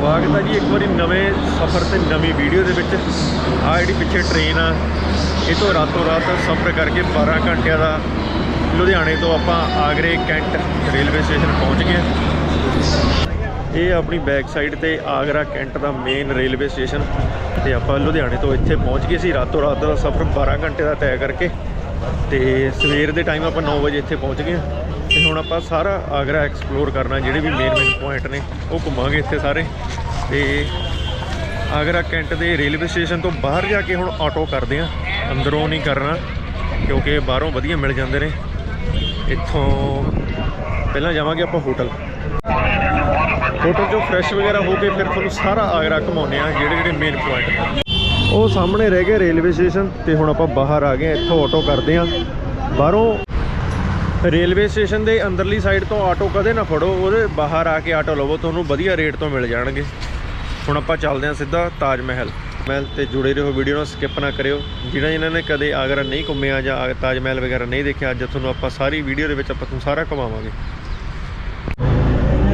ਸਵਾਗਤ ਹੈ ਜੀ ਇੱਕ ਵਾਰੀ ਨਵੇਂ ਸਫ਼ਰ ਤੇ ਨਵੀਂ ਵੀਡੀਓ ਦੇ ਵਿੱਚ। ਆ ਜਿਹੜੀ ਪਿੱਛੇ ਟ੍ਰੇਨ ਆ, ਇਹ ਤੋਂ ਰਾਤੋਂ ਰਾਤ ਸਫ਼ਰ ਕਰਕੇ 12 ਘੰਟਿਆਂ ਦਾ ਲੁਧਿਆਣੇ ਤੋਂ ਆਪਾਂ ਆਗਰੇ ਕੈਂਟ ਰੇਲਵੇ ਸਟੇਸ਼ਨ ਪਹੁੰਚ ਗਏ ਹਾਂ। ਇਹ ਆਪਣੀ ਬੈਕ ਸਾਈਡ ਤੇ ਆਗਰਾ ਕੈਂਟ ਦਾ ਮੇਨ ਰੇਲਵੇ ਸਟੇਸ਼ਨ ਤੇ ਆਪਾਂ ਲੁਧਿਆਣੇ ਤੋਂ ਇੱਥੇ ਪਹੁੰਚ ਗਏ ਸੀ। ਰਾਤੋਂ ਰਾਤ ਦਾ ਸਫ਼ਰ 12 ਘੰਟੇ ਦਾ ਤੈਅ ਕਰਕੇ ਤੇ ਸਵੇਰ ਦੇ ਟਾਈਮ ਆਪਾਂ 9 ਵਜੇ ਇੱਥੇ ਪਹੁੰਚ ਗਏ ਹਾਂ। ਤੇ ਹੁਣ ਆਪਾਂ ਸਾਰਾ ਆਗਰਾ ਐਕਸਪਲੋਰ ਕਰਨਾ, ਜਿਹੜੇ ਵੀ ਮੇਨ ਮੇਨ ਪੁਆਇੰਟ ਨੇ, ਉਹ ਘੁੰਮਾਂਗੇ ਇੱਥੇ ਸਾਰੇ। ਤੇ ਆਗਰਾ ਕੈਂਟ ਦੇ ਰੇਲਵੇ ਸਟੇਸ਼ਨ ਤੋਂ ਬਾਹਰ ਜਾ ਕੇ ਹੁਣ ਆਟੋ ਕਰਦੇ ਆ। ਅੰਦਰੋਂ ਨਹੀਂ ਕਰਨਾ, ਕਿਉਂਕਿ ਬਾਹਰੋਂ ਵਧੀਆ ਮਿਲ ਜਾਂਦੇ ਨੇ। ਇੱਥੋਂ ਪਹਿਲਾਂ ਜਾਵਾਂਗੇ ਆਪਾਂ ਹੋਟਲ। ਹੋਟਲ ਚੋਂ ਫਰੈਸ਼ ਵਗੈਰਾ ਹੋ ਕੇ ਫਿਰ ਤੁਹਾਨੂੰ ਸਾਰਾ ਆਗਰਾ ਘੁਮਾਉਂਦੇ ਆ, ਜਿਹੜੇ ਜਿਹੜੇ ਮੇਨ ਪੁਆਇੰਟ ਉਹ ਸਾਹਮਣੇ ਰਹਿ ਗਏ ਰੇਲਵੇ ਸਟੇਸ਼ਨ ਤੇ ਹੁਣ ਆਪਾਂ ਬਾਹਰ ਆ ਗਏ, ਇੱਥੋਂ ਆਟੋ ਕਰਦੇ ਆ। ਬਾਹਰੋਂ ਰੇਲਵੇ ਸਟੇਸ਼ਨ ਦੇ ਅੰਦਰਲੀ ਸਾਈਡ ਤੋਂ ਆਟੋ ਕਦੇ ਨਾ ਫੜੋ, ਉਹਦੇ ਬਾਹਰ ਆ ਕੇ ਆਟੋ ਲਵੋ, ਤੁਹਾਨੂੰ ਵਧੀਆ ਰੇਟ ਤੋਂ ਮਿਲ ਜਾਣਗੇ। ਹੁਣ ਆਪਾਂ ਚੱਲਦੇ ਹਾਂ ਸਿੱਧਾ ਤਾਜ ਮਹਿਲ। ਮਹਿਲ ਤੇ ਜੁੜੇ ਰਹੋ ਵੀਡੀਓ ਨੂੰ ਸਕਿਪ ਨਾ ਕਰਿਓ। ਜਿਹੜਾ ਜਿਨ੍ਹਾਂ ਨੇ ਕਦੇ ਆਗਰਾ ਨਹੀਂ ਘੁੰਮਿਆ ਜਾਂ ਆ- ਤਾਜ ਮਹਿਲ ਵਗੈਰਾ ਨਹੀਂ ਦੇਖਿਆ, ਅੱਜ ਤੁਹਾਨੂੰ ਆਪਾਂ ਸਾਰੀ ਵੀਡੀਓ ਦੇ ਵਿੱਚ ਆਪਾਂ ਤੁਹਾਨੂੰ ਸਾਰਾ ਘੁਮਾਵਾਂਗੇ।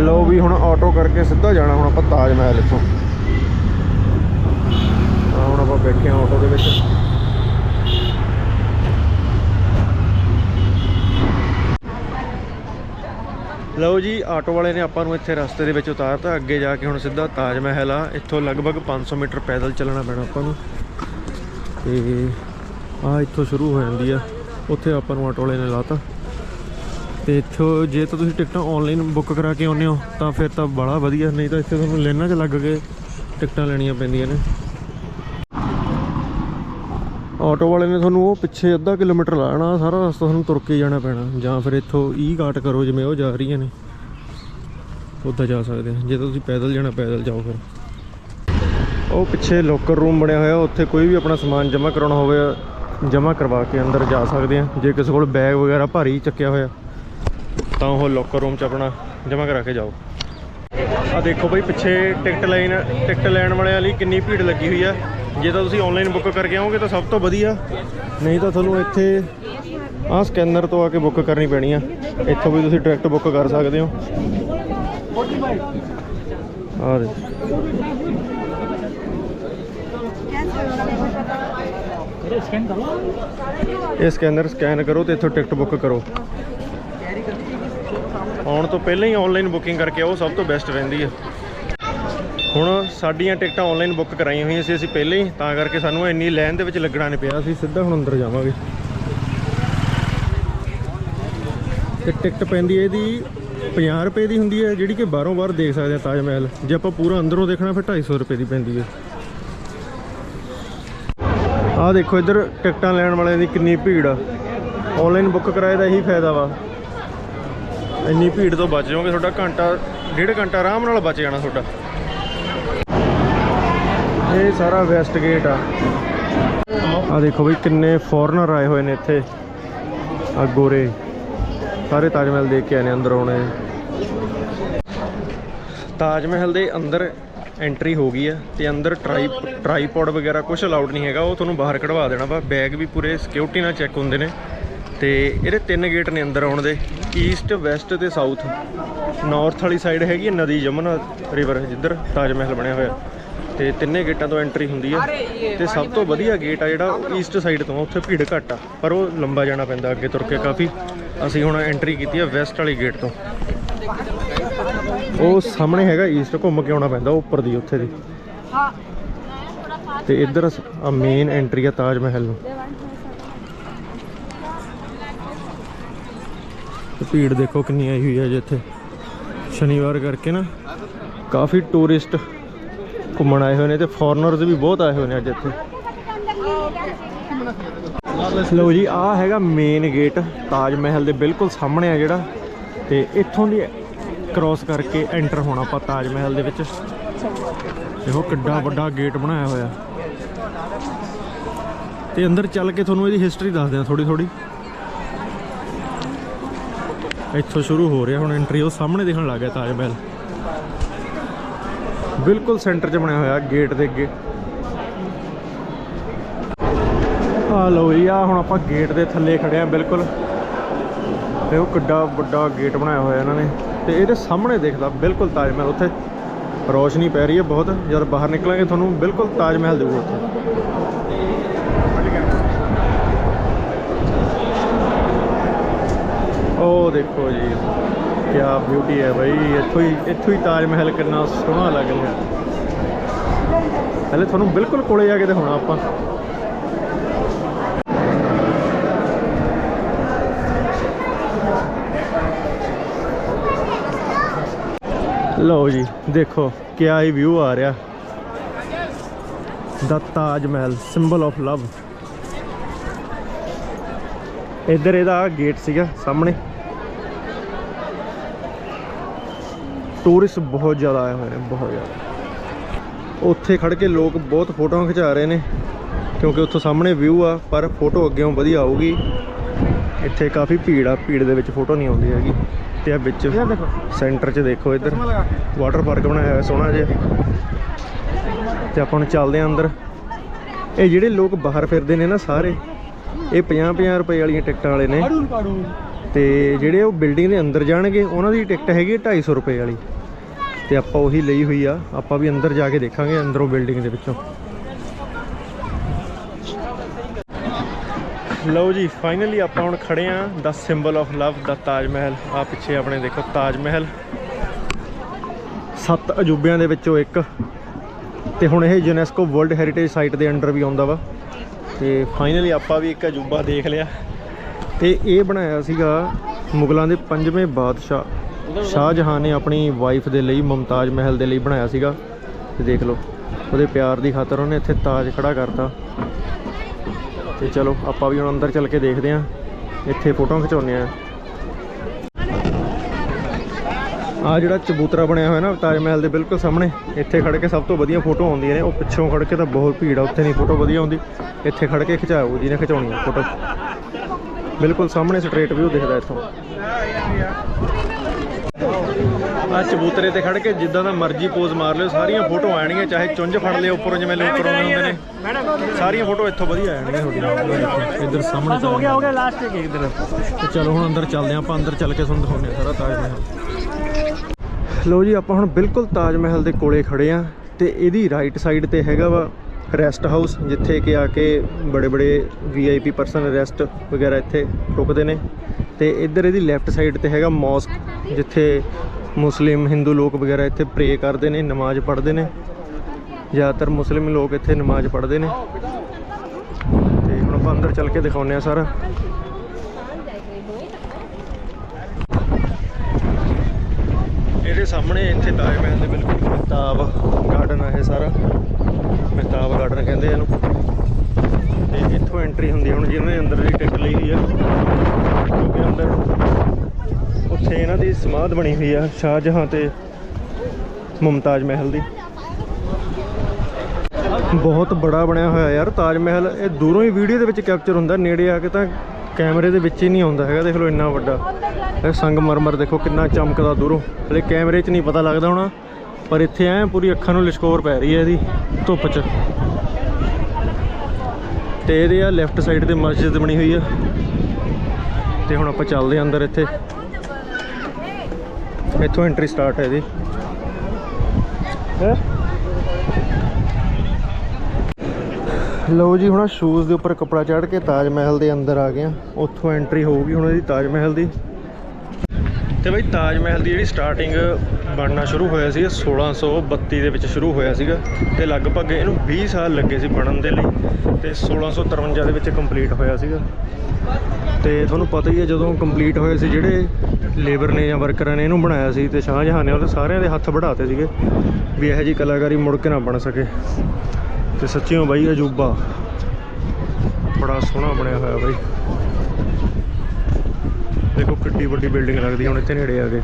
ਲਓ ਵੀ ਹੁਣ ਆਟੋ ਕਰਕੇ ਸਿੱਧਾ ਜਾਣਾ ਹੁਣ ਆਪਾਂ ਤਾਜ ਮਹਿਲ ਇੱਥੋਂ। ਹੁਣ ਆਪਾਂ ਬੈਠੇ ਹਾਂ ਆਟੋ ਦੇ ਵਿੱਚ। ਲਓ ਜੀ, ਆਟੋ ਵਾਲੇ ਨੇ ਆਪਾਂ ਨੂੰ ਇੱਥੇ ਰਸਤੇ ਦੇ ਵਿੱਚ ਉਤਾਰਤਾ। ਅੱਗੇ ਜਾ ਕੇ ਹੁਣ ਸਿੱਧਾ ਤਾਜ ਮਹਿਲ ਆ। ਇੱਥੋਂ ਲਗਭਗ 500 ਮੀਟਰ ਪੈਦਲ ਚੱਲਣਾ ਪੈਣਾ ਆਪਾਂ ਨੂੰ। ਤੇ ਆ ਇੱਥੋਂ ਸ਼ੁਰੂ ਹੋ ਜਾਂਦੀ ਆ। ਉੱਥੇ ਆਪਾਂ ਨੂੰ ਆਟੋ ਵਾਲੇ ਨੇ ਲਾਤਾ। ਤੇ ਇੱਥੋਂ ਜੇ ਤਾਂ ਤੁਸੀਂ ਟਿਕਟਾਂ ਆਨਲਾਈਨ ਬੁੱਕ ਕਰਾ ਕੇ ਆਉਂਦੇ ਹੋ, ਤਾਂ ਫਿਰ ਤਾਂ ਬੜਾ ਵਧੀਆ। ਨਹੀਂ ਤਾਂ ਇੱਥੇ ਤੁਹਾਨੂੰ ਲਾਈਨਾਂ 'ਚ ਲੱਗ ਕੇ ਟਿਕਟਾਂ ਲੈਣੀਆਂ ਪੈਂਦੀਆਂ ਨੇ। ਆਟੋ ਵਾਲੇ ਨੇ ਤੁਹਾਨੂੰ ਉਹ ਪਿੱਛੇ ਅੱਧਾ ਕਿਲੋਮੀਟਰ ਲਾਣਾ, ਸਾਰਾ ਰਸਤਾ ਤੁਹਾਨੂੰ ਤੁਰ ਕੇ ਜਾਣਾ ਪੈਣਾ। ਜਾਂ ਫਿਰ ਇੱਥੋਂ e ਈ ਕਾਟ ਕਰੋ ਜਿਵੇਂ ਉਹ ਜਾ ਰਹੀਆਂ ਨੇ। ਉੱਦਾਂ ਜਾ ਸਕਦੇ ਆ ਜੇ ਤੁਸੀਂ ਪੈਦਲ ਜਾਣਾ, ਪੈਦਲ ਜਾਓ ਫਿਰ। ਉਹ ਪਿੱਛੇ ਲੋਕਰ ਰੂਮ ਬਣਿਆ ਹੋਇਆ, ਉੱਥੇ ਕੋਈ ਵੀ ਆਪਣਾ ਸਮਾਨ ਜਮ੍ਹਾਂ ਕਰਾਉਣਾ ਹੋਵੇ, ਜਮ੍ਹਾਂ ਕਰਵਾ ਕੇ ਅੰਦਰ ਜਾ ਸਕਦੇ ਆ। ਜੇ ਕਿਸੇ ਕੋਲ ਬੈਗ ਵਗੈਰਾ ਭਾਰੀ ਚੱਕਿਆ ਹੋਇਆ, ਤਾਂ ਉਹ ਲੋਕਰ ਰੂਮ 'ਚ ਆਪਣਾ ਜਮ੍ਹਾਂ ਕਰਾ ਕੇ ਜਾਓ। ਆ ਦੇਖੋ ਬਈ, ਪਿੱਛੇ ਟਿਕਟ ਲਾਈਨ ਟਿਕਟ ਲੈਣ ਵਾਲਿਆਂ ਲਈ ਕਿੰਨੀ ਭੀੜ ਲੱਗੀ ਹੋਈ ਆ। ਜੇ ਤਾਂ ਤੁਸੀਂ ਆਨਲਾਈਨ ਬੁੱਕ ਕਰਕੇ ਆਓਗੇ ਤਾਂ ਸਭ ਤੋਂ ਵਧੀਆ। ਨਹੀਂ ਤਾਂ ਤੁਹਾਨੂੰ ਇੱਥੇ ਆਹ ਸਕੈਨਰ ਤੋਂ ਆ ਕੇ ਬੁੱਕ ਕਰਨੀ ਪੈਣੀ ਆ। ਇੱਥੋਂ ਵੀ ਤੁਸੀਂ ਡਾਇਰੈਕਟ ਬੁੱਕ ਕਰ ਸਕਦੇ ਹੋ। ਆ ਦੇ ਇਹ ਸਕੈਨਰ ਸਕੈਨ ਕਰੋ ਤੇ ਇੱਥੋਂ ਟਿਕਟ ਬੁੱਕ ਕਰੋ। ਆਉਣ ਤੋਂ ਪਹਿਲਾਂ ਹੀ ਆਨਲਾਈਨ ਬੁਕਿੰਗ ਕਰਕੇ ਆਓ, ਸਭ ਤੋਂ ਬੈਸਟ ਰਹਿੰਦੀ ਹੈ ਹੁਣ ਸਾਡੀਆਂ ਟਿਕਟਾਂ ਆਨਲਾਈਨ ਬੁੱਕ ਕਰਾਈਆਂ ਹੋਈਆਂ ਸੀ, ਅਸੀਂ ਪਹਿਲਾਂ ਹੀ, ਤਾਂ ਕਰਕੇ ਸਾਨੂੰ ਇੰਨੀ ਲਾਈਨ ਦੇ ਵਿੱਚ ਲੱਗਣਾ ਨਹੀਂ ਪਿਆ, ਅਸੀਂ ਸਿੱਧਾ ਹੁਣ ਅੰਦਰ ਜਾਵਾਂਗੇ। ਤੇ ਟਿਕਟ ਪੈਂਦੀ ਹੈ ਇਹਦੀ 50 ਰੁਪਏ ਦੀ ਹੁੰਦੀ ਹੈ ਜਿਹੜੀ ਕਿ ਬਾਹਰੋਂ ਬਾਹਰ ਦੇਖ ਸਕਦੇ ਆ ਤਾਜ ਮਹਿਲ। ਜੇ ਆਪਾਂ ਪੂਰਾ ਅੰਦਰੋਂ ਦੇਖਣਾ, ਫਿਰ 250 ਰੁਪਏ ਦੀ ਪੈਂਦੀ ਹੈ ਆਹ ਦੇਖੋ ਇੱਧਰ ਟਿਕਟਾਂ ਲੈਣ ਵਾਲਿਆਂ ਦੀ ਕਿੰਨੀ ਭੀੜ ਆ। ਆਨਲਾਈਨ ਬੁੱਕ ਕਰਾਏ ਦਾ ਇਹੀ ਫਾਇਦਾ ਵਾ। ਇੰਨੀ ਭੀੜ ਤੋਂ ਬਚ ਜਾਓਗੇ, ਤੁਹਾਡਾ ਘੰਟਾ, ਡੇਢ ਘੰਟਾ ਆਰਾਮ ਨਾਲ ਬਚ ਜਾਣਾ ਤੁਹਾਡਾ। ਇਹ ਸਾਰਾ ਵੈਸਟ ਗੇਟ ਆ। ਆ ਦੇਖੋ ਬਈ, ਕਿੰਨੇ ਫੋਰਨਰ ਆਏ ਹੋਏ ਨੇ ਇੱਥੇ। ਆ ਗੋਰੇ। ਸਾਰੇ ਤਾਜ ਮਹਿਲ ਦੇਖ ਕੇ ਆਏ ਨੇ, ਅੰਦਰ ਆਉਣੇ। ਤਾਜ ਮਹਿਲ ਦੇ ਅੰਦਰ ਐਂਟਰੀ ਹੋ ਗਈ ਹੈ ਤੇ ਅੰਦਰ ਟਰਾਈ ਟਰਾਈਪੋਡ ਵਗੈਰਾ ਕੁਝ ਅਲਾਉਡ ਨਹੀਂ ਹੈਗਾ, ਉਹ ਤੁਹਾਨੂੰ ਬਾਹਰ ਕਢਵਾ ਦੇਣਾ ਵਾ। ਬੈਗ ਵੀ ਪੂਰੇ ਸਿਕਿਉਰਿਟੀ ਨਾਲ ਚੈੱਕ ਹੁੰਦੇ ਨੇ। ਤੇ ਇਹਦੇ ਤਿੰਨ ਗੇਟ ਨੇ ਅੰਦਰ ਆਉਣ ਦੇ ਈਸਟ ਵੈਸਟ ਤੇ ਸਾਊਥ ਨਾਰਥ ਵਾਲੀ ਸਾਈਡ ਹੈਗੀ ਨਦੀ ਯਮੁਨਾ ਰਿਵਰ ਜਿੱਧਰ ਤਾਜ ਮਹਿਲ ਬਣਿਆ ਹੋਇਆ। ਤੇ ਤਿੰਨੇ ਗੇਟਾਂ ਤੋਂ ਐਂਟਰੀ ਹੁੰਦੀ ਆ ਤੇ ਸਭ ਤੋਂ ਵਧੀਆ ਗੇਟ ਆ ਜਿਹੜਾ ਈਸਟ ਸਾਈਡ ਤੋਂ ਆ, ਉੱਥੇ ਭੀੜ ਘੱਟ ਆ ਪਰ ਉਹ ਲੰਬਾ ਜਾਣਾ ਪੈਂਦਾ ਅੱਗੇ ਤੁਰ ਕੇ ਕਾਫੀ। ਅਸੀਂ ਹੁਣ ਐਂਟਰੀ ਕੀਤੀ ਆ ਵੈਸਟ ਵਾਲੀ ਗੇਟ ਤੋਂ। ਉਹ ਸਾਹਮਣੇ ਹੈਗਾ ਈਸਟ ਘੁੰਮ ਕੇ ਆਉਣਾ ਪੈਂਦਾ ਉੱਪਰ ਦੀ ਉੱਥੇ ਦੀ। ਤੇ ਇੱਧਰ ਆ ਮੇਨ ਐਂਟਰੀ ਆ ਤਾਜ ਮਹਿਲ ਨੂੰ। ਤੇ ਭੀੜ ਦੇਖੋ ਕਿੰਨੀ ਆਈ ਹੋਈ ਹੈ ਜੀ ਇੱਥੇ। ਸ਼ਨੀਵਾਰ ਕਰਕੇ ਨਾ ਕਾਫੀ ਟੂਰਿਸਟ ਘੁੰਮਣ ਆਏ ਹੋਏ ਨੇ ਤੇ ਫੋਰਨਰਸ ਵੀ ਬਹੁਤ ਆਏ ਹੋਏ ਨੇ ਅੱਜ ਇੱਥੇ। ਲਓ ਜੀ ਆ ਹੈਗਾ ਮੇਨ ਗੇਟ ਤਾਜ ਮਹਿਲ ਦੇ ਬਿਲਕੁਲ ਸਾਹਮਣੇ ਆ ਜਿਹੜਾ। ਤੇ ਇੱਥੋਂ ਦੀ ਕ੍ਰਾਸ ਕਰਕੇ ਐਂਟਰ ਹੋਣਾ ਆਪਾਂ ਤਾਜ ਮਹਿਲ ਦੇ ਵਿੱਚ। ਦੇਖੋ ਕਿੱਡਾ ਵੱਡਾ ਗੇਟ ਬਣਾਇਆ ਹੋਇਆ। ਤੇ ਅੰਦਰ ਚੱਲ ਕੇ ਤੁਹਾਨੂੰ ਇਹਦੀ ਹਿਸਟਰੀ ਦੱਸਦੇ ਆ ਥੋੜੀ ਥੋੜੀ ਇੱਥੋਂ ਸ਼ੁਰੂ ਹੋ ਰਿਹਾ, ਹੁਣ ਐਂਟਰੀ ਉਹ ਸਾਹਮਣੇ ਦੇਖਣ ਲੱਗ ਗਿਆ ਤਾਜ ਮਹਿਲ। ਬਿਲਕੁਲ ਸੈਂਟਰ 'ਚ ਬਣਿਆ ਹੋਇਆ ਗੇਟ ਦੇ ਅੱਗੇ। ਆ ਲਓ ਜੀ, ਆ ਹੁਣ ਆਪਾਂ ਗੇਟ ਦੇ ਥੱਲੇ ਖੜੇ ਆ ਬਿਲਕੁਲ। ਤੇ ਉਹ ਕਿੱਡਾ ਵੱਡਾ ਗੇਟ ਬਣਾਇਆ ਹੋਇਆ ਇਹਨਾਂ ਨੇ। ਤੇ ਇਹਦੇ ਸਾਹਮਣੇ ਦੇਖਦਾ ਬਿਲਕੁਲ ਤਾਜ ਮਹਿਲ। ਉੱਥੇ ਰੋਸ਼ਨੀ ਪੈ ਰਹੀ ਹੈ ਬਹੁਤ। ਜਦ ਬਾਹਰ ਨਿਕਲਾਂਗੇ, ਤੁਹਾਨੂੰ ਬਿਲਕੁਲ ਤਾਜ ਮਹਿਲ ਦਿਖੂ ਉੱਥੇ। ਉਹ ਦੇਖੋ ਜੀ ਕੀ ਬਿਊਟੀ ਹੈ ਬਾਈ। ਇੱਥੋਂ ਹੀ ਇੱਥੋਂ ਹੀ ਤਾਜ ਮਹਿਲ ਕਿੰਨਾ ਸੋਹਣਾ ਲੱਗ ਰਿਹਾ। ਪਹਿਲੇ ਤੁਹਾਨੂੰ ਬਿਲਕੁਲ ਕੋਲੇ ਜਾ ਕੇ ਦਿਖਾਉਣਾ ਆਪਾਂ। ਲਓ ਜੀ, ਦੇਖੋ ਕਿਆ ਹੀ ਵਿਊ ਆ ਰਿਹਾ। ਦਾ Taj Mahal symbol of love ਇੱਧਰ ਇਹਦਾ ਗੇਟ ਸੀਗਾ, ਸਾਹਮਣੇ। ਟੂਰਿਸਟ ਬਹੁਤ ਜ਼ਿਆਦਾ ਆਏ ਹੋਏ ਨੇ ਬਹੁਤ ਜ਼ਿਆਦਾ। ਉੱਥੇ ਖੜ ਕੇ ਲੋਕ ਬਹੁਤ ਫੋਟੋਆਂ ਖਿਚਾ ਰਹੇ ਨੇ ਕਿਉਂਕਿ ਉੱਥੋਂ ਸਾਹਮਣੇ ਵਿਊ ਆ ਪਰ ਫੋਟੋ ਅੱਗੇੋਂ ਵਧੀਆ ਆਊਗੀ। ਇੱਥੇ ਕਾਫੀ ਭੀੜ ਆ ਭੀੜ ਦੇ ਵਿੱਚ ਫੋਟੋ ਨਹੀਂ ਆਉਂਦੀ ਹੈਗੀ। ਤੇ ਆ ਵਿੱਚ ਸੈਂਟਰ 'ਚ ਦੇਖੋ ਇੱਧਰ। ਵਾਟਰ ਪਾਰਕ ਬਣਾਇਆ ਹੋਇਆ ਸੋਹਣਾ ਜਿਹਾ। ਤੇ ਆਪਾਂ ਹੁਣ ਚੱਲਦੇ ਆਂ ਅੰਦਰ। ਇਹ ਜਿਹੜੇ ਲੋਕ ਬਾਹਰ ਫਿਰਦੇ ਨੇ ਨਾ ਸਾਰੇ ਇਹ 50-50 ਰੁਪਏ ਵਾਲੀਆਂ ਟਿਕਟਾਂ ਵਾਲੇ ਨੇ। ਤੇ ਜਿਹੜੇ ਉਹ ਬਿਲਡਿੰਗ ਦੇ ਅੰਦਰ ਜਾਣਗੇ ਉਹਨਾਂ ਦੀ ਟਿਕਟ ਹੈਗੀ 250 ਰੁਪਏ ਵਾਲੀ। ਤੇ ਆਪਾਂ ਉਹੀ ਲਈ ਹੋਈ ਆ। ਆਪਾਂ ਵੀ ਅੰਦਰ ਜਾ ਕੇ ਦੇਖਾਂਗੇ, ਅੰਦਰੋਂ ਬਿਲਡਿੰਗ ਦੇ ਵਿੱਚੋਂ। ਲਓ ਜੀ ਫਾਈਨਲੀ ਆਪਾਂ ਹੁਣ ਖੜੇ ਆ ਦਾ ਸਿੰਬਲ ਆਫ ਲਵ ਦਾ ਤਾਜ ਮਹਿਲ ਆ ਪਿੱਛੇ ਆਪਣੇ ਦੇਖੋ ਤਾਜ ਮਹਿਲ ਸੱਤ ਅਜੂਬਿਆਂ ਦੇ ਵਿੱਚੋਂ ਇੱਕ। ਤੇ ਹੁਣ ਇਹ ਯੂਨੈਸਕੋ ਵਰਲਡ ਹੈਰੀਟੇਜ ਸਾਈਟ ਦੇ ਅੰਡਰ ਵੀ ਆਉਂਦਾ ਵਾ। ਤੇ ਫਾਈਨਲੀ ਆਪਾਂ ਵੀ ਇੱਕ ਅਜੂਬਾ ਦੇਖ ਲਿਆ। ਤੇ ਇਹ ਬਣਾਇਆ ਸੀਗਾ ਮੁਗਲਾਂ ਦੇ ਪੰਜਵੇਂ ਬਾਦਸ਼ਾਹ। ਸ਼ਾਹਜਹਾਨ ਨੇ ਆਪਣੀ ਵਾਈਫ ਦੇ ਲਈ ਮੁਮਤਾਜ ਮਹਿਲ ਦੇ ਲਈ ਬਣਾਇਆ ਸੀਗਾ। ਤੇ ਦੇਖ ਲਓ, ਉਹਦੇ ਪਿਆਰ ਦੀ ਖਾਤਰ ਉਹਨੇ ਇੱਥੇ ਤਾਜ ਖੜਾ ਕਰਤਾ। ਤੇ ਚਲੋ, ਆਪਾਂ ਵੀ ਹੁਣ ਅੰਦਰ ਚੱਲ ਕੇ ਦੇਖਦੇ ਆਂ ਇੱਥੇ ਫੋਟੋਆਂ ਖਿਚਾਉਂਦੇ ਆਂ ਆ ਜਿਹੜਾ ਚਬੂਤਰਾ ਬਣਿਆ ਹੋਇਆ ਨਾ ਤਾਜ ਮਹਿਲ ਦੇ ਬਿਲਕੁਲ ਸਾਹਮਣੇ, ਇੱਥੇ ਖੜ ਕੇ ਸਭ ਤੋਂ ਵਧੀਆ ਫੋਟੋ ਆਉਂਦੀਆਂ ਨੇ। ਉਹ ਪਿੱਛੋਂ ਖੜ ਕੇ ਤਾਂ ਬਹੁਤ ਭੀੜ ਆ, ਉੱਥੇ ਨਹੀਂ ਫੋਟੋ ਵਧੀਆ ਆਉਂਦੀ। ਇੱਥੇ ਖੜ ਕੇ ਖਿਚਾਓ, ਜਿਹਨੇ ਖਿਚਾਉਣੀ ਆ ਫੋਟੋ। ਬਿਲਕੁਲ ਸਾਹਮਣੇ ਸਟ੍ਰੇਟ ਵਿਊ ਦਿਖਦਾ ਇੱਥੋਂ। ਆ ਚਬੂਤਰੇ ਤੇ ਖੜ ਕੇ ਜਿੱਦਾਂ ਦਾ ਮਰਜ਼ੀ ਪੋਜ਼ ਮਾਰ ਲਿਓ। ਸਾਰੀਆਂ ਫੋਟੋ ਆਣਗੀਆਂ ਚਾਹੇ ਚੁੰਝ ਫੜ ਲਿਓ ਉੱਪਰੋਂ ਜਿਵੇਂ ਲੋਕ ਕਰਾਉਂਦੇ ਹੁੰਦੇ ਨੇ। ਸਾਰੀਆਂ ਫੋਟੋ ਇੱਥੋਂ ਵਧੀਆ ਆਣਗੀਆਂ ਤੁਹਾਡੀਆਂ। ਇੱਧਰ ਸਾਹਮਣੇ ਹੋ ਗਿਆ ਹੋ ਗਿਆ ਲਾਸਟ ਇੱਕ ਇੱਧਰ। ਤੇ ਚਲੋ ਹੁਣ ਅੰਦਰ ਚੱਲਦੇ ਆਪਾਂ ਅੰਦਰ ਚੱਲ ਕੇ ਤੁਹਾਨੂੰ ਦਿਖਾਉਂਦੇ ਸਾਰਾ ਤਾਜ ਮਹਿਲ। ਲੋ ਜੀ ਆਪਾਂ ਹੁਣ ਬਿਲਕੁਲ ਤਾਜ ਮਹਿਲ ਦੇ ਕੋਲੇ ਖੜੇ ਆ ਤੇ ਇਹਦੀ ਰਾਈਟ ਸਾਈਡ ਤੇ ਹੈਗਾ ਵਾ ਰੈਸਟ ਹਾਊਸ ਜਿੱਥੇ ਕਿ ਆ ਕੇ ਬੜੇ ਬੜੇ ਵੀਆਈਪੀ ਪਰਸਨ ਰੈਸਟ ਵਗੈਰਾ ਇੱਥੇ ਰੁਕਦੇ ਨੇ। ਤੇ ਇੱਧਰ ਇਹਦੀ ਲੈਫਟ ਸਾਈਡ ਤੇ ਹੈਗਾ ਮੌਸਕ ਜਿੱਥੇ ਮੁਸਲਿਮ, ਹਿੰਦੂ ਲੋਕ ਵਗੈਰਾ ਇੱਥੇ ਪ੍ਰੇ ਕਰਦੇ ਨੇ, ਨਮਾਜ਼ ਪੜ੍ਹਦੇ ਨੇ। ਜ਼ਿਆਦਾਤਰ ਮੁਸਲਿਮ ਲੋਕ ਇੱਥੇ ਨਮਾਜ਼ ਪੜ੍ਹਦੇ ਨੇ। ਤੇ ਹੁਣ ਆਪਾਂ ਅੰਦਰ ਚੱਲ ਕੇ ਦਿਖਾਉਂਦੇ ਆ ਸਾਰਾ। ਇਹਦੇ ਸਾਹਮਣੇ ਇੱਥੇ ਤਾਜ ਮਹਿਲ ਦੇ ਬਿਲਕੁਲ ਮਹਿਤਾਬ ਗਾਰਡਨ ਆ ਇਹ ਸਾਰਾ। ਮਹਿਤਾਬ ਗਾਰਡਨ ਕਹਿੰਦੇ ਇਹਨੂੰ। ਤੇ ਇੱਥੋਂ ਐਂਟਰੀ ਹੁੰਦੀ ਹੁਣ, ਜਿਹਨਾਂ ਨੇ ਅੰਦਰ ਦੀ ਟਿਕਟ ਲਈ ਹੋਈ ਆ। ਕਿਉਂਕਿ ਅੰਦਰ। ਉੱਥੇ ਇਹਨਾਂ ਦੀ ਸਮਾਧ ਬਣੀ ਹੋਈ ਆ ਸ਼ਾਹਜਹਾਂ ਤੇ ਮੁਮਤਾਜ ਮਹਿਲ ਦੀ। ਬਹੁਤ ਬੜਾ ਬਣਿਆ ਹੋਇਆ ਯਾਰ ਤਾਜ ਮਹਿਲ। ਇਹ ਦੂਰੋਂ ਹੀ ਵੀਡੀਓ ਦੇ ਵਿੱਚ ਕੈਪਚਰ ਹੁੰਦਾ, ਨੇੜੇ ਆ ਕੇ ਤਾਂ ਕੈਮਰੇ ਦੇ ਵਿੱਚ ਹੀ ਨਹੀਂ ਆਉਂਦਾ ਹੈਗਾ, ਦੇਖ ਲਓ ਇੰਨਾ ਵੱਡਾ। ਇਹ ਸੰਗਮਰਮਰ ਦੇਖੋ ਕਿੰਨਾ ਚਮਕਦਾ ਦੂਰੋਂ। ਹਲੇ ਕੈਮਰੇ 'ਚ ਨਹੀਂ ਪਤਾ ਲੱਗਦਾ ਹੋਣਾ, ਪਰ ਇੱਥੇ ਐ ਪੂਰੀ ਅੱਖਾਂ ਨੂੰ ਲਿਸ਼ਕੋਰ ਪੈ ਰਹੀ ਹੈ ਇਹਦੀ, ਧੁੱਪ 'ਚ। ਤੇ ਇਹਦੇ ਆ ਲੈਫਟ ਸਾਈਡ ਤੇ ਮਸਜਿਦ ਬਣੀ ਹੋਈ ਆ। ਤੇ ਹੁਣ ਆਪਾਂ ਚੱਲਦੇ ਆਂ ਅੰਦਰ ਇੱਥੇ। ਇੱਥੋਂ ਐਂਟਰੀ ਸਟਾਰਟ ਹੈ ਜੀ ਲਓ ਜੀ, ਹੁਣ ਸ਼ੂਜ਼ ਦੇ ਉੱਪਰ ਕੱਪੜਾ ਚੜ੍ਹ ਕੇ ਤਾਜ ਮਹਿਲ ਦੇ ਅੰਦਰ ਆ ਗਏ ਆ ਉੱਥੋਂ ਐਂਟਰੀ ਹੋਊਗੀ ਹੁਣ ਇਹਦੀ ਤਾਜ ਮਹਿਲ ਦੀ। ਤੇ ਬਈ ਤਾਜ ਮਹਿਲ ਦੀ ਜਿਹੜੀ ਸਟਾਰਟਿੰਗ ਬਣਨਾ ਸ਼ੁਰੂ ਹੋਇਆ ਸੀ 1632 ਦੇ ਵਿੱਚ ਸ਼ੁਰੂ ਹੋਇਆ ਸੀਗਾ ਤੇ ਲਗਭਗ ਇਹਨੂੰ 20 ਸਾਲ ਲੱਗੇ ਸੀ ਬਣਨ ਦੇ ਲਈ ਤੇ 1653 ਦੇ ਵਿੱਚ ਕੰਪਲੀਟ ਹੋਇਆ ਸੀਗਾ। ਤੇ ਤੁਹਾਨੂੰ ਪਤਾ ਹੀ ਹੈ ਜਦੋਂ ਕੰਪਲੀਟ ਹੋਏ ਸੀ ਜਿਹੜੇ ਲੇਬਰ ਨੇ ਜਾਂ ਵਰਕਰਾਂ ਨੇ ਇਹਨੂੰ ਬਣਾਇਆ ਸੀ ਤੇ ਸ਼ਾਹਜਹਾਂ ਨੇ ਉਹਦੇ ਸਾਰਿਆਂ ਦੇ ਹੱਥ ਵਢਾਤੇ ਸੀਗੇ ਵੀ ਇਹੋ ਜਿਹੀ ਕਲਾਕਾਰੀ ਮੁੜ ਕੇ ਨਾ ਬਣ ਸਕੇ। ਤੇ ਸੱਚੀਓ ਬਾਈ ਅਜੂਬਾ ਬੜਾ ਸੋਹਣਾ ਬਣਿਆ ਹੋਇਆ ਬਾਈ। ਦੇਖੋ ਕਿੱਡੀ ਵੱਡੀ ਬਿਲਡਿੰਗ ਲੱਗਦੀ ਹੁਣ ਇੱਥੇ ਨੇੜੇ ਆ ਗਏ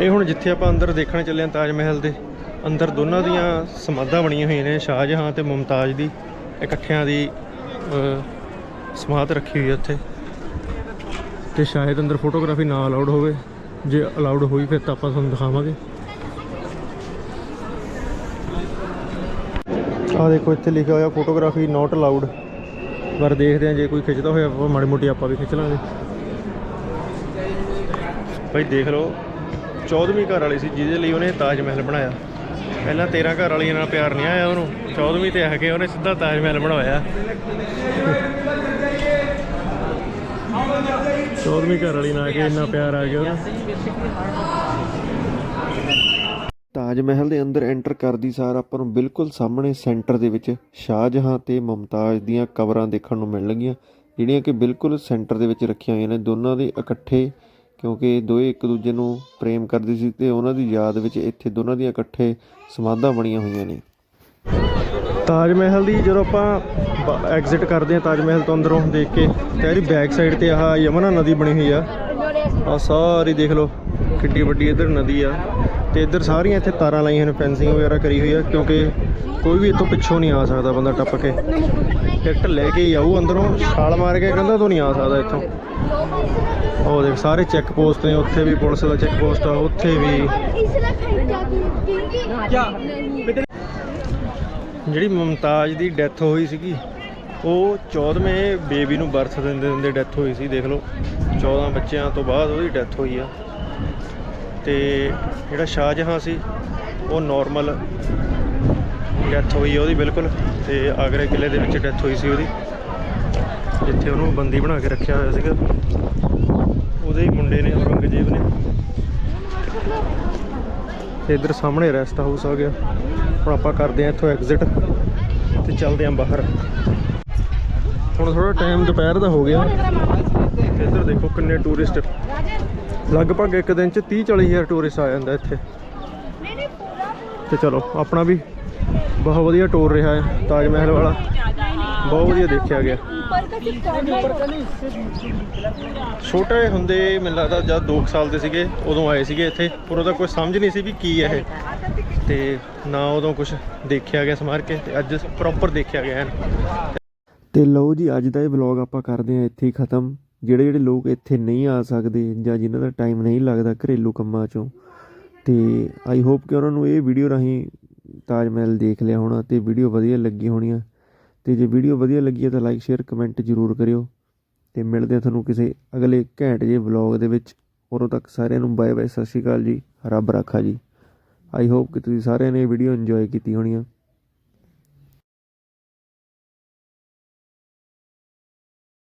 ਇਹ ਹੁਣ ਜਿੱਥੇ ਆਪਾਂ ਅੰਦਰ ਦੇਖਣ ਚੱਲੇ ਹਾਂ ਤਾਜ ਮਹਿਲ ਦੇ, ਅੰਦਰ ਦੋਨਾਂ ਦੀਆਂ ਸਮਾਧਾਂ ਬਣੀਆਂ ਹੋਈਆਂ ਨੇ, ਸ਼ਾਹਜਹਾਂ ਤੇ ਮੁਮਤਾਜ਼ ਦੀ, ਇਕੱਠਿਆਂ ਦੀ ਸਮਾਧ ਰੱਖੀ ਹੋਈ ਹੈ ਉੱਥੇ। ਤੇ ਸ਼ਾਇਦ ਅੰਦਰ ਫੋਟੋਗ੍ਰਾਫੀ ਨਾ ਅਲਾਉਡ ਹੋਵੇ, ਜੇ ਅਲਾਉਡ ਹੋਈ ਫਿਰ ਤਾਂ ਆਪਾਂ ਤੁਹਾਨੂੰ ਦਿਖਾਵਾਂਗੇ। ਆਹ ਦੇਖੋ, ਇੱਥੇ ਲਿਖਿਆ ਹੋਇਆ ਫੋਟੋਗ੍ਰਾਫੀ ਨਾਟ ਅਲਾਉਡ ਪਰ ਦੇਖਦੇ ਹਾਂ, ਜੇ ਕੋਈ ਖਿੱਚਦਾ ਹੋਇਆ ਆਪਾਂ ਮਾੜੀ ਮੋਟੀ ਆਪਾਂ ਵੀ ਖਿੱਚ ਲਾਂਗੇ। ਭਾਈ ਦੇਖ ਲਓ 14ਵੀਂ ਘਰ ਵਾਲੀ ਸੀ, ਜਿਹਦੇ ਲਈ ਉਹਨੇ ਤਾਜ ਮਹਿਲ ਬਣਾਇਆ। ਪਹਿਲਾਂ 13 ਘਰ ਵਾਲੀਆਂ ਨਾਲ ਪਿਆਰ ਨਹੀਂ ਆਇਆ ਉਹਨੂੰ। 14ਵੀਂ ਤੇ ਆ ਕੇ ਉਹਨੇ ਸਿੱਧਾ ਤਾਜ ਮਹਿਲ ਬਣਵਾਇਆ। 14ਵੀਂ ਘਰ ਵਾਲੀ ਨਾਲ ਆ ਕੇ ਇੰਨਾ ਪਿਆਰ ਆ ਗਿਆ ਉਹਨੂੰ ਤਾਜ ਮਹਿਲ ਦੇ ਅੰਦਰ ਐਂਟਰ ਕਰਦੀ ਸਾਰ ਆਪਾਂ ਨੂੰ ਬਿਲਕੁਲ ਸਾਹਮਣੇ ਸੈਂਟਰ ਦੇ ਵਿੱਚ ਸ਼ਾਹਜਹਾਂ ਤੇ ਮੁਮਤਾਜ਼ ਦੀਆਂ ਕਬਰਾਂ ਦੇਖਣ ਨੂੰ ਮਿਲਣਗੀਆਂ ਜਿਹੜੀਆਂ ਕਿ ਬਿਲਕੁਲ ਸੈਂਟਰ ਦੇ ਵਿੱਚ ਰੱਖੀਆਂ ਹੋਈਆਂ ਨੇ। ਦੋਨਾਂ ਦੇ ਇਕੱਠੇ ਕਿਉਂਕਿ ਦੋਏ ਇੱਕ ਦੂਜੇ ਨੂੰ ਪ੍ਰੇਮ ਕਰਦੇ ਸੀ ਤੇ ਉਹਨਾਂ ਦੀ ਯਾਦ ਵਿੱਚ ਇੱਥੇ ਦੋਨਾਂ ਦੀਆਂ ਇਕੱਠੇ ਸਮਾਧਾਂ ਬਣੀਆਂ ਹੋਈਆਂ ਨੇ। ਤਾਜ ਮਹਿਲ ਦੀ ਜਦੋਂ ਆਪਾਂ ਐਗਜ਼ਿਟ ਕਰਦੇ ਹਾਂ ਤਾਜ ਮਹਿਲ ਤੋਂ ਅੰਦਰੋਂ ਦੇਖ ਕੇ, ਤੇ ਇਹਦੀ ਬੈਕ ਸਾਈਡ ਤੇ ਆਹ ਯਮਨਾ ਨਦੀ ਬਣੀ ਹੋਈ ਆ। ਆ ਸਾਰੀ ਦੇਖ ਲਓ, ਕਿੱਡੀ ਵੱਡੀ ਇੱਧਰ ਨਦੀ ਆ। ਤੇ ਇੱਧਰ ਸਾਰੀਆਂ ਇੱਥੇ ਤਾਰਾਂ ਲਾਈਆਂ ਨੇ ਫੈਂਸਿੰਗ ਵਗੈਰਾ ਕਰੀ ਹੋਈ ਆ, ਕਿਉਂਕਿ ਕੋਈ ਵੀ ਇੱਥੋਂ ਪਿੱਛੋਂ ਨਹੀਂ ਆ ਸਕਦਾ ਬੰਦਾ ਟੱਪ ਕੇ। ਟਿਕਟ ਲੈ ਕੇ ਹੀ ਆਊ ਅੰਦਰੋਂ, ਛਾਲ ਮਾਰ ਕੇ ਕਹਿੰਦਾ ਤੂੰ ਨਹੀਂ ਆ ਸਕਦਾ ਇੱਥੋਂ। ਉਹ ਦੇਖ, ਸਾਰੇ ਚੈੱਕ ਪੋਸਟ ਨੇ, ਉੱਥੇ ਵੀ ਪੁਲਿਸ ਦਾ ਚੈੱਕ ਪੋਸਟ ਆ, ਉੱਥੇ ਵੀ। ਜਿਹੜੀ ਮੁਮਤਾਜ਼ ਦੀ ਡੈਥ ਹੋਈ ਸੀਗੀ, ਉਹ 14ਵੇਂ ਬੇਬੀ ਨੂੰ ਬਰਥ ਦਿੰਦੇ ਦਿੰਦੇ ਡੈਥ ਹੋਈ ਸੀ, ਦੇਖ ਲਓ। 14 ਬੱਚਿਆਂ ਤੋਂ ਬਾਅਦ ਉਹਦੀ ਡੈਥ ਹੋਈ ਆ। ਤੇ ਜਿਹੜਾ ਸ਼ਾਹਜਹਾਂ ਸੀ, ਉਹ ਨਾਰਮਲ ਡੈਥ ਹੋਈ ਉਹਦੀ ਬਿਲਕੁਲ ਤੇ ਆਗਰੇ ਕਿਲੇ ਦੇ ਵਿੱਚ ਡੈਥ ਹੋਈ ਸੀ ਉਹਦੀ, ਜਿੱਥੇ ਉਹਨੂੰ ਬੰਦੀ ਬਣਾ ਕੇ ਰੱਖਿਆ ਹੋਇਆ ਸੀਗਾ। ਉਹਦੇ ਹੀ ਮੁੰਡੇ ਨੇ, ਔਰੰਗਜ਼ੇਬ ਨੇ। ਤੇ ਇੱਧਰ ਸਾਹਮਣੇ ਰੈਸਟ ਹਾਊਸ ਆ ਗਿਆ। ਹੁਣ ਆਪਾਂ ਕਰਦੇ ਆ ਇੱਥੋਂ ਐਗਜ਼ਿਟ ਤੇ ਚੱਲਦੇ ਆਂ ਬਾਹਰ। ਹੁਣ ਥੋੜਾ ਟਾਈਮ ਦੁਪਹਿਰ ਦਾ ਹੋ ਗਿਆ। ਤੇ ਇੱਧਰ ਦੇਖੋ ਕਿੰਨੇ ਟੂਰਿਸਟ ਲਗਭਗ ਇੱਕ ਦਿਨ ਚ 30 40 ਹਜ਼ਾਰ ਟੂਰਿਸਟ ਆ ਜਾਂਦਾ ਇੱਥੇ। ਤੇ ਚਲੋ, ਆਪਣਾ ਵੀ ਬਹੁਤ ਵਧੀਆ ਟੂਰ ਰਿਹਾ ਹੈ, ਤਾਜ ਮਹਿਲ ਵਾਲਾ। ਬਹੁਤ ਵਧੀਆ ਦੇਖਿਆ ਗਿਆ। ਛੋਟੇ ਹੁੰਦੇ ਮੈਨੂੰ ਲੱਗਦਾ ਜਦ 2 ਸਾਲ ਦੇ ਸੀਗੇ, ਉਦੋਂ ਆਏ ਸੀਗੇ ਇੱਥੇ। ਪਰ ਉਹਦਾ ਕੋਈ ਸਮਝ ਨਹੀਂ ਸੀ ਵੀ ਕੀ ਹੈ ਇਹ। ਤੇ ਨਾ ਉਦੋਂ ਕੁਝ ਦੇਖਿਆ ਗਿਆ ਸਮਾਰ ਕੇ, ਤੇ ਅੱਜ ਪ੍ਰੋਪਰ ਦੇਖਿਆ ਗਿਆ ਹੈ। ਤੇ ਲਓ ਜੀ, ਅੱਜ ਦਾ ਇਹ ਵਲੌਗ ਆਪਾਂ ਕਰਦੇ ਹਾਂ ਇੱਥੇ ਹੀ ਖਤਮ। ਜਿਹੜੇ ਜਿਹੜੇ ਲੋਕ ਇੱਥੇ ਨਹੀਂ ਆ ਸਕਦੇ ਜਾਂ ਜਿਨ੍ਹਾਂ ਦਾ ਟਾਈਮ ਨਹੀਂ ਲੱਗਦਾ ਘਰੇਲੂ ਕੰਮਾਂ 'ਚੋਂ, ਤੇ ਆਈ ਹੋਪ ਕਿ ਉਹਨਾਂ ਨੂੰ ਇਹ ਵੀਡੀਓ ਰਾਹੀਂ ਤਾਜ ਮਹਿਲ ਦੇਖ ਲਿਆ ਹੋਣਾ ਤੇ ਵੀਡੀਓ ਵਧੀਆ ਲੱਗੀ ਹੋਣੀ ਆ ਤੇ ਜੇ ਵੀਡੀਓ ਵਧੀਆ ਲੱਗੀ ਹੈ ਤਾਂ ਲਾਈਕ ਸ਼ੇਅਰ ਕਮੈਂਟ ਜ਼ਰੂਰ ਕਰਿਓ। ਤੇ ਮਿਲਦੇ ਹਾਂ ਤੁਹਾਨੂੰ ਕਿਸੇ ਅਗਲੇ ਘੈਂਟ ਜਿਹੇ ਵਲੌਗ ਦੇ ਵਿੱਚ। ਉਦੋਂ ਤੱਕ ਸਾਰਿਆਂ ਨੂੰ ਬਾਏ ਬਾਏ ਸਤਿ ਸ਼੍ਰੀ ਅਕਾਲ ਜੀ, ਰੱਬ ਰਾਖਾ ਜੀ। ਆਈ ਹੋਪ ਕਿ ਤੁਸੀਂ ਸਾਰਿਆਂ ਨੇ ਇਹ ਵੀਡੀਓ ਇੰਜੋਏ ਕੀਤੀ ਹੋਣੀ ਆ।